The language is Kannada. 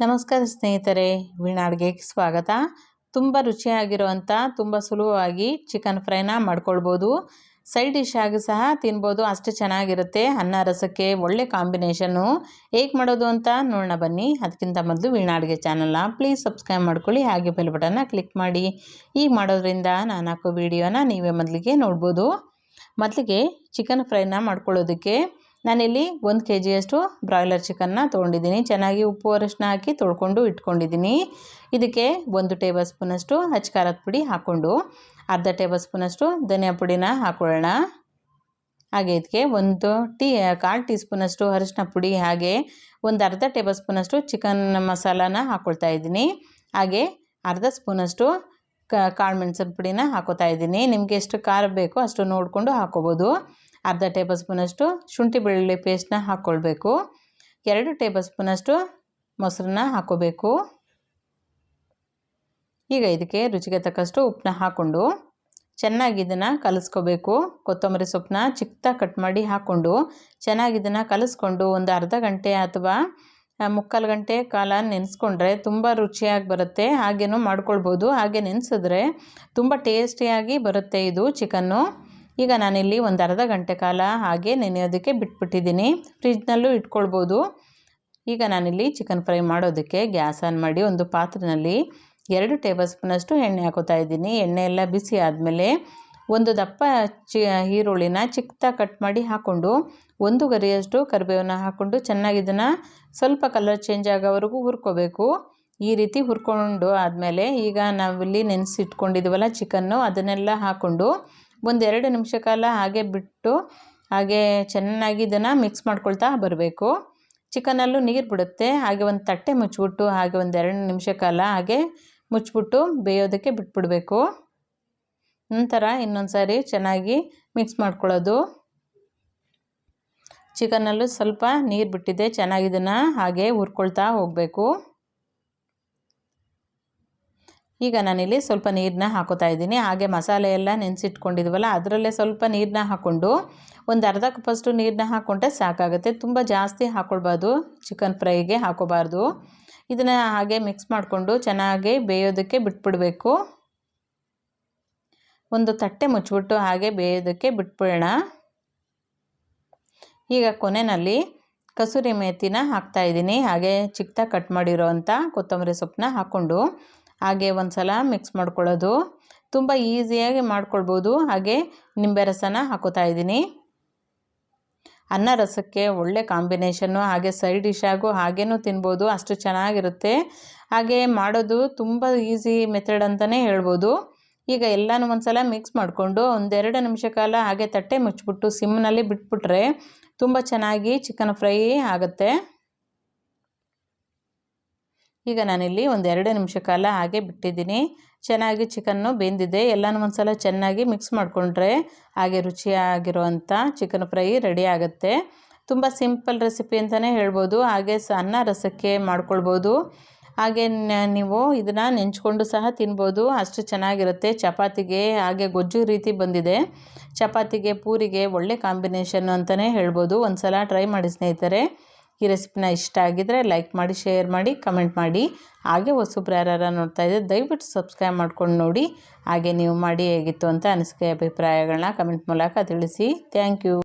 ನಮಸ್ಕಾರ ಸ್ನೇಹಿತರೆ ವೀಣಾ ಅಡುಗೆಗೆ ಸ್ವಾಗತ. ತುಂಬ ರುಚಿಯಾಗಿರುವಂಥ ತುಂಬ ಸುಲಭವಾಗಿ ಚಿಕನ್ ಫ್ರೈನ ಮಾಡ್ಕೊಳ್ಬೋದು. ಸೈಡ್ ಡಿಶ್ ಆಗಿ ಸಹ ತಿನ್ಬೋದು, ಅಷ್ಟು ಚೆನ್ನಾಗಿರುತ್ತೆ. ಅನ್ನ, ರಸಕ್ಕೆ ಒಳ್ಳೆ ಕಾಂಬಿನೇಷನ್ನು ಹೇಗೆ ಮಾಡೋದು ಅಂತ ನೋಡೋಣ ಬನ್ನಿ. ಅದಕ್ಕಿಂತ ಮೊದಲು ವೀಣಾ ಅಡುಗೆ ಚಾನಲ್ನ ಪ್ಲೀಸ್ ಸಬ್ಸ್ಕ್ರೈಬ್ ಮಾಡ್ಕೊಳ್ಳಿ, ಹಾಗೆ ಬೆಲ್ ಬಟನ್ನ ಕ್ಲಿಕ್ ಮಾಡಿ. ಈಗ ಮಾಡೋದ್ರಿಂದ ನಾನು ಹಾಕೋ ವೀಡಿಯೋನ ನೀವೇ ಮೊದಲಿಗೆ ನೋಡ್ಬೋದು. ಮೊದಲಿಗೆ ಚಿಕನ್ ಫ್ರೈನ ಮಾಡ್ಕೊಳ್ಳೋದಕ್ಕೆ ನಾನಿಲ್ಲಿ ಒಂದು ಕೆ ಜಿಯಷ್ಟು ಬ್ರಾಯ್ಲರ್ ಚಿಕನ್ನ ತೊಗೊಂಡಿದ್ದೀನಿ. ಚೆನ್ನಾಗಿ ಉಪ್ಪು ಅರಶಿನ ಹಾಕಿ ತೊಳ್ಕೊಂಡು ಇಟ್ಕೊಂಡಿದ್ದೀನಿ. ಇದಕ್ಕೆ ಒಂದು ಟೇಬಲ್ ಸ್ಪೂನಷ್ಟು ಹಚ್ಕಾರದ ಪುಡಿ ಹಾಕ್ಕೊಂಡು ಅರ್ಧ ಟೇಬಲ್ ಸ್ಪೂನಷ್ಟು ಧನಿಯಾ ಪುಡಿನ ಹಾಕ್ಕೊಳ್ಳೋಣ ಹಾಗೆ ಇದಕ್ಕೆ ಒಂದು ಟೀ, ಕಾಲು ಟೀ ಸ್ಪೂನಷ್ಟು ಅರಿಶಿನ ಪುಡಿ ಹಾಗೆ ಒಂದು ಅರ್ಧ ಟೇಬಲ್ ಸ್ಪೂನಷ್ಟು ಚಿಕನ್ ಮಸಾಲಾನ ಹಾಕ್ಕೊಳ್ತಾ ಇದ್ದೀನಿ. ಹಾಗೆ ಅರ್ಧ ಸ್ಪೂನಷ್ಟು ಕಾಳು ಮೆಣಸಿನ ಪುಡಿನ ಹಾಕೋತಾ ಇದ್ದೀನಿ. ನಿಮಗೆ ಎಷ್ಟು ಖಾರ ಬೇಕೋ ಅಷ್ಟು ನೋಡಿಕೊಂಡು ಹಾಕೋಬೋದು. ಅರ್ಧ ಟೇಬಲ್ ಸ್ಪೂನಷ್ಟು ಶುಂಠಿ ಬೆಳ್ಳುಳ್ಳಿ ಪೇಸ್ಟ್ನ ಹಾಕ್ಕೊಳ್ಬೇಕು. ಎರಡು ಟೇಬಲ್ ಸ್ಪೂನಷ್ಟು ಮೊಸರನ್ನ ಹಾಕೋಬೇಕು ಈಗ ಇದಕ್ಕೆ ರುಚಿಗೆ ತಕ್ಕಷ್ಟು ಉಪ್ಪನ್ನ ಹಾಕ್ಕೊಂಡು ಚೆನ್ನಾಗಿ ಇದನ್ನು ಕಲಿಸ್ಕೋಬೇಕು. ಕೊತ್ತಂಬರಿ ಸೊಪ್ಪನ್ನ ಚಿಕ್ಕದಾಗಿ ಕಟ್ ಮಾಡಿ ಹಾಕ್ಕೊಂಡು ಚೆನ್ನಾಗಿ ಇದನ್ನು ಕಲಿಸ್ಕೊಂಡು ಒಂದು ಅರ್ಧ ಗಂಟೆ ಅಥವಾ ಮುಕ್ಕಾಲು ಗಂಟೆ ಕಾಲ ನೆನೆಸ್ಕೊಂಡ್ರೆ ತುಂಬ ರುಚಿಯಾಗಿ ಬರುತ್ತೆ. ಹಾಗೇನೂ ಮಾಡ್ಕೊಳ್ಬೋದು. ಹಾಗೆ ನೆನೆಸಿದ್ರೆ ತುಂಬ ಟೇಸ್ಟಿಯಾಗಿ ಬರುತ್ತೆ ಇದು ಚಿಕನ್ನು. ಈಗ ನಾನಿಲ್ಲಿ ಒಂದು ಅರ್ಧ ಗಂಟೆ ಕಾಲ ಹಾಗೆ ನೆನೆಯೋದಕ್ಕೆ ಬಿಟ್ಬಿಟ್ಟಿದ್ದೀನಿ. ಫ್ರಿಜ್ನಲ್ಲೂ ಇಟ್ಕೊಳ್ಬೋದು. ಈಗ ನಾನಿಲ್ಲಿ ಚಿಕನ್ ಫ್ರೈ ಮಾಡೋದಕ್ಕೆ ಗ್ಯಾಸ್ ಆನ್ ಮಾಡಿ ಒಂದು ಪಾತ್ರೆಯಲ್ಲಿ ಎರಡು ಟೇಬಲ್ ಸ್ಪೂನಷ್ಟು ಎಣ್ಣೆ ಹಾಕೋತಾ ಇದ್ದೀನಿ. ಎಣ್ಣೆ ಎಲ್ಲ ಬಿಸಿ ಆದಮೇಲೆ ಒಂದು ದಪ್ಪ ಚಿ ಈರುಳ್ಳಿನ ಚಿಕ್ಕದಾಗಿ ಕಟ್ ಮಾಡಿ ಹಾಕ್ಕೊಂಡು ಒಂದು ಗರಿಯಷ್ಟು ಕರಿಬೇವನ್ನ ಹಾಕ್ಕೊಂಡು ಚೆನ್ನಾಗಿ ಇದನ್ನು ಸ್ವಲ್ಪ ಕಲರ್ ಚೇಂಜ್ ಆಗೋವರೆಗೂ ಹುರ್ಕೋಬೇಕು. ಈ ರೀತಿ ಹುರ್ಕೊಂಡು ಆದಮೇಲೆ ಈಗ ನಾವಿಲ್ಲಿ ನೆನೆಸಿಟ್ಕೊಂಡಿದ್ವಲ್ಲ ಚಿಕನ್ನು, ಅದನ್ನೆಲ್ಲ ಹಾಕ್ಕೊಂಡು ಒಂದೆರಡು ನಿಮಿಷ ಕಾಲ ಹಾಗೆ ಬಿಟ್ಟು ಹಾಗೆ ಚೆನ್ನಾಗಿ ಇದನ್ನು ಮಿಕ್ಸ್ ಮಾಡ್ಕೊಳ್ತಾ ಬರಬೇಕು. ಚಿಕನಲ್ಲೂ ನೀರು ಬಿಡುತ್ತೆ. ಹಾಗೆ ಒಂದು ತಟ್ಟೆ ಮುಚ್ಚಿಬಿಟ್ಟು ಹಾಗೆ ಒಂದು ಎರಡು ನಿಮಿಷ ಕಾಲ ಹಾಗೆ ಮುಚ್ಚಿಬಿಟ್ಟು ಬೇಯೋದಕ್ಕೆ ಬಿಟ್ಬಿಡಬೇಕು. ನಂತರ ಇನ್ನೊಂದು ಸಾರಿ ಚೆನ್ನಾಗಿ ಮಿಕ್ಸ್ ಮಾಡ್ಕೊಳ್ಳೋದು. ಚಿಕನಲ್ಲೂ ಸ್ವಲ್ಪ ನೀರು ಬಿಟ್ಟಿದೆ. ಚೆನ್ನಾಗಿ ಇದನ್ನು ಹಾಗೆ ಹುರ್ಕೊಳ್ತಾ ಹೋಗಬೇಕು. ಈಗ ನಾನಿಲ್ಲಿ ಸ್ವಲ್ಪ ನೀರನ್ನ ಹಾಕೋತಾ ಇದ್ದೀನಿ. ಹಾಗೆ ಮಸಾಲೆ ಎಲ್ಲ ನೆನೆಸಿಟ್ಕೊಂಡಿದ್ವಲ್ಲ, ಅದರಲ್ಲೇ ಸ್ವಲ್ಪ ನೀರನ್ನ ಹಾಕ್ಕೊಂಡು, ಒಂದು ಅರ್ಧ ಕಪ್ಪಷ್ಟು ನೀರನ್ನ ಹಾಕ್ಕೊಂಡ್ರೆ ಸಾಕಾಗುತ್ತೆ. ತುಂಬ ಜಾಸ್ತಿ ಹಾಕ್ಕೊಳ್ಬಾರ್ದು ಚಿಕನ್ ಫ್ರೈಗೆ ಹಾಕೋಬಾರ್ದು. ಇದನ್ನು ಹಾಗೆ ಮಿಕ್ಸ್ ಮಾಡಿಕೊಂಡು ಚೆನ್ನಾಗಿ ಬೇಯೋದಕ್ಕೆ ಬಿಟ್ಬಿಡಬೇಕು. ಒಂದು ತಟ್ಟೆ ಮುಚ್ಚಿಬಿಟ್ಟು ಹಾಗೆ ಬೇಯೋದಕ್ಕೆ ಬಿಟ್ಬಿಡೋಣ. ಈಗ ಕೊನೆಯಲ್ಲಿ ಕಸೂರಿ ಮೇಥಿನ ಹಾಕ್ತಾಯಿದ್ದೀನಿ ಹಾಗೆ ಚಿಕ್ಕದಾಗಿ ಕಟ್ ಮಾಡಿರೋವಂಥ ಕೊತ್ತಂಬರಿ ಸೊಪ್ಪನ್ನ ಹಾಕ್ಕೊಂಡು ಹಾಗೆ ಒಂದು ಸಲ ಮಿಕ್ಸ್ ಮಾಡ್ಕೊಳ್ಳೋದು. ತುಂಬ ಈಸಿಯಾಗಿ ಮಾಡ್ಕೊಳ್ಬೋದು. ಹಾಗೆ ನಿಂಬೆ ರಸನ ಹಾಕೋತಾ ಇದ್ದೀನಿ. ಅನ್ನ ರಸಕ್ಕೆ ಒಳ್ಳೆ ಕಾಂಬಿನೇಷನ್ನು ಹಾಗೆ ಸೈಡ್ ಡಿಶ್ ಆಗು ಹಾಗೇನೂ ತಿನ್ಬೋದು. ಅಷ್ಟು ಚೆನ್ನಾಗಿರುತ್ತೆ. ಹಾಗೆ ಮಾಡೋದು ತುಂಬ ಈಸಿ ಮೆಥಡ್ ಅಂತಲೇ ಹೇಳ್ಬೋದು. ಈಗ ಎಲ್ಲನೂ ಒಂದು ಸಲ ಮಿಕ್ಸ್ ಮಾಡಿಕೊಂಡು ಒಂದೆರಡು ನಿಮಿಷ ಕಾಲ ಹಾಗೆ ತಟ್ಟೆ ಮುಚ್ಚಿಬಿಟ್ಟು ಸಿಮ್ನಲ್ಲಿ ಬಿಟ್ಬಿಟ್ರೆ ತುಂಬ ಚೆನ್ನಾಗಿ ಚಿಕನ್ ಫ್ರೈ ಆಗುತ್ತೆ. ಈಗ ನಾನಿಲ್ಲಿ ಒಂದು ಎರಡು ನಿಮಿಷ ಕಾಲ ಹಾಗೆ ಬಿಟ್ಟಿದ್ದೀನಿ. ಚೆನ್ನಾಗಿ ಚಿಕನ್ನು ಬೆಂದಿದೆ. ಎಲ್ಲನೂ ಒಂದು ಸಲ ಚೆನ್ನಾಗಿ ಮಿಕ್ಸ್ ಮಾಡಿಕೊಂಡ್ರೆ ಹಾಗೆ ರುಚಿಯಾಗಿರುವಂಥ ಚಿಕನ್ ಫ್ರೈ ರೆಡಿ ಆಗುತ್ತೆ. ತುಂಬ ಸಿಂಪಲ್ ರೆಸಿಪಿ ಅಂತಲೇ ಹೇಳ್ಬೋದು. ಹಾಗೆ ಅನ್ನ ರಸಕ್ಕೆ ಮಾಡ್ಕೊಳ್ಬೋದು. ಹಾಗೆ ನೀವು ಇದನ್ನು ನೆಂಚ್ಕೊಂಡು ಸಹ ತಿನ್ಬೋದು. ಅಷ್ಟು ಚೆನ್ನಾಗಿರುತ್ತೆ. ಚಪಾತಿಗೆ ಹಾಗೆ ಗೊಜ್ಜು ರೀತಿ ಬಂದಿದೆ. ಚಪಾತಿಗೆ, ಪೂರಿಗೆ ಒಳ್ಳೆ ಕಾಂಬಿನೇಷನ್ ಅಂತಲೇ ಹೇಳ್ಬೋದು. ಒಂದು ಸಲ ಟ್ರೈ ಮಾಡಿ ಸ್ನೇಹಿತರೆ. ಈ ರೆಸಿಪಿನ ಇಷ್ಟ ಆಗಿದ್ದರೆ ಲೈಕ್ ಮಾಡಿ, ಶೇರ್ ಮಾಡಿ, ಕಮೆಂಟ್ ಮಾಡಿ. ಹಾಗೆ ಹೊಸಬ್ರು ಯಾರು ನೋಡ್ತಾ ಇದ್ದರೆ ದಯವಿಟ್ಟು ಸಬ್ಸ್ಕ್ರೈಬ್ ಮಾಡ್ಕೊಂಡು ನೋಡಿ. ಹಾಗೆ ನೀವು ಮಾಡಿ ಹೇಗಿತ್ತು ಅಂತ ಅನಿಸಿಕೆ, ಅಭಿಪ್ರಾಯಗಳನ್ನ ಕಮೆಂಟ್ ಮೂಲಕ ತಿಳಿಸಿ. Thank you.